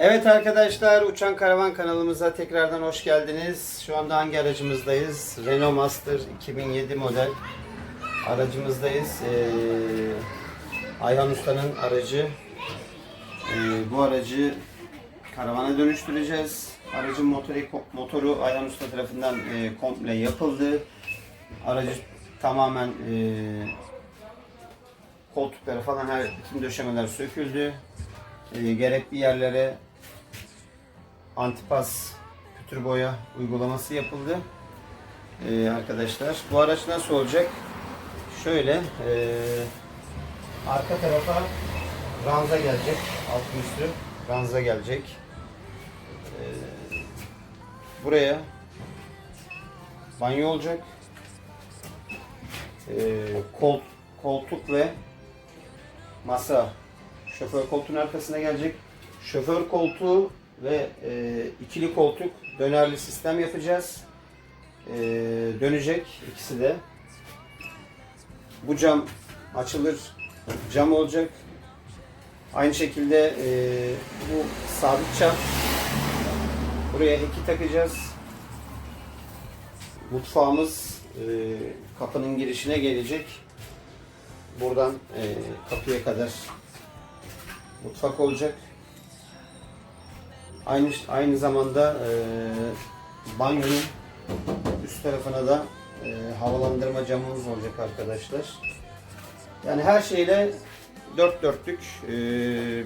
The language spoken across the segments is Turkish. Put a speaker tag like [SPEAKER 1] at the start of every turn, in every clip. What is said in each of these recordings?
[SPEAKER 1] Evet arkadaşlar Uçan Karavan kanalımıza tekrardan hoş geldiniz. Şu anda hangi aracımızdayız? Renault Master 2007 model aracımızdayız. Ee, Ayhan Usta'nın aracı. Ee, bu aracı karavana dönüştüreceğiz. Aracın motoru, motoru Ayhan Usta tarafından e, komple yapıldı. Aracı tamamen e, koltukları falan her bütün döşemeler söküldü. E, gerekli yerlere antipas pütür boya uygulaması yapıldı. E, arkadaşlar bu araç nasıl olacak? Şöyle e, arka tarafa ranza gelecek. Altı üstü ranza gelecek. E, buraya banyo olacak. E, kol, koltuk ve masa şoför koltuğun arkasına gelecek. Şoför koltuğu ve e, ikili koltuk dönerli sistem yapacağız. E, dönecek ikisi de. Bu cam açılır cam olacak. Aynı şekilde e, bu sabit cam. Buraya iki takacağız. Mutfağımız e, kapının girişine gelecek. Buradan e, kapıya kadar mutfak olacak. Aynı aynı zamanda e, banyonun üst tarafına da e, havalandırma camımız olacak arkadaşlar. Yani her şeyle dört dörtlük e,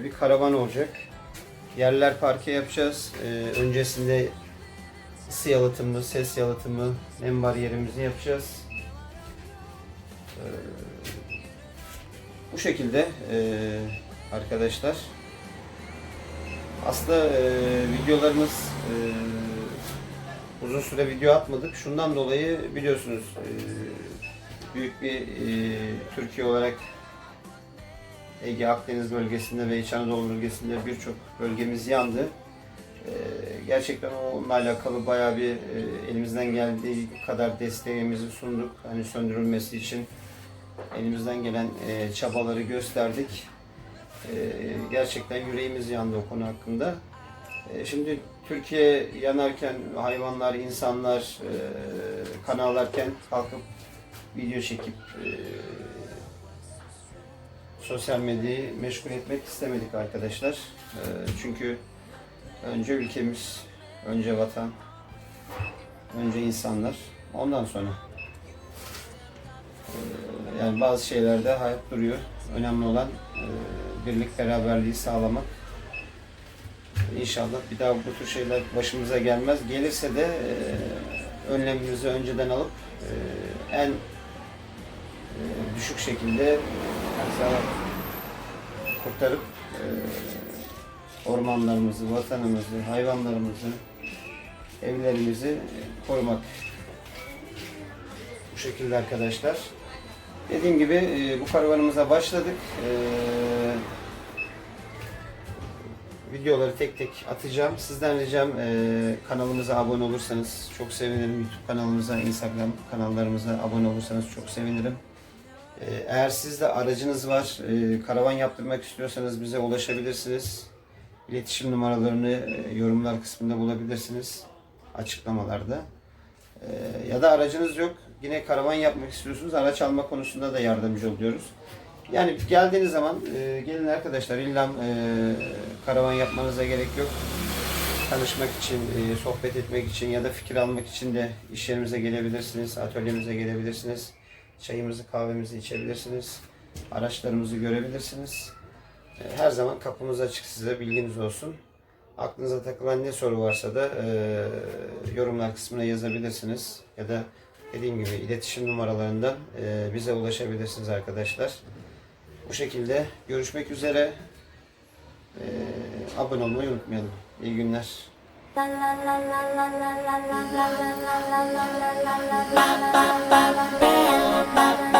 [SPEAKER 1] bir karavan olacak. Yerler parke yapacağız. E, öncesinde ısı yalıtımı, ses yalıtımı, nem bariyerimizi yapacağız. E, bu şekilde e, arkadaşlar. Aslında e, videolarımız e, uzun süre video atmadık. Şundan dolayı biliyorsunuz e, büyük bir e, Türkiye olarak Ege Akdeniz bölgesinde ve İç Anadolu bölgesinde birçok bölgemiz yandı. E, gerçekten onunla alakalı bayağı bir e, elimizden geldiği kadar desteğimizi sunduk. Hani söndürülmesi için elimizden gelen e, çabaları gösterdik. E, gerçekten yüreğimiz yandı o konu hakkında. E, şimdi Türkiye yanarken hayvanlar, insanlar e, kan ağlarken kalkıp video çekip e, sosyal medyayı meşgul etmek istemedik arkadaşlar. E, çünkü önce ülkemiz, önce vatan, önce insanlar, ondan sonra yani bazı şeylerde hayat duruyor. Önemli olan e, birlik beraberliği sağlamak. İnşallah bir daha bu tür şeyler başımıza gelmez. Gelirse de e, önlemimizi önceden alıp e, en e, düşük şekilde mesela kurtarıp e, ormanlarımızı, vatanımızı, hayvanlarımızı, evlerimizi korumak. Bu şekilde arkadaşlar. Dediğim gibi e, bu karavanımıza başladık. E, videoları tek tek atacağım. Sizden ricam e, kanalımıza abone olursanız çok sevinirim. YouTube kanalımıza, Instagram kanallarımıza abone olursanız çok sevinirim. E, eğer sizde aracınız var, e, karavan yaptırmak istiyorsanız bize ulaşabilirsiniz. İletişim numaralarını e, yorumlar kısmında bulabilirsiniz. Açıklamalarda. E, ya da aracınız yok, yine karavan yapmak istiyorsunuz, araç alma konusunda da yardımcı oluyoruz. Yani geldiğiniz zaman e, gelin arkadaşlar illa e, karavan yapmanıza gerek yok. Tanışmak için, e, sohbet etmek için ya da fikir almak için de iş yerimize gelebilirsiniz, atölyemize gelebilirsiniz. Çayımızı, kahvemizi içebilirsiniz. Araçlarımızı görebilirsiniz. E, her zaman kapımız açık size bilginiz olsun. Aklınıza takılan ne soru varsa da e, yorumlar kısmına yazabilirsiniz. Ya da dediğim gibi iletişim numaralarından e, bize ulaşabilirsiniz arkadaşlar. Bu şekilde görüşmek üzere. E, abone olmayı unutmayalım. İyi günler.
[SPEAKER 2] La la la la la la la la la la la la la la la la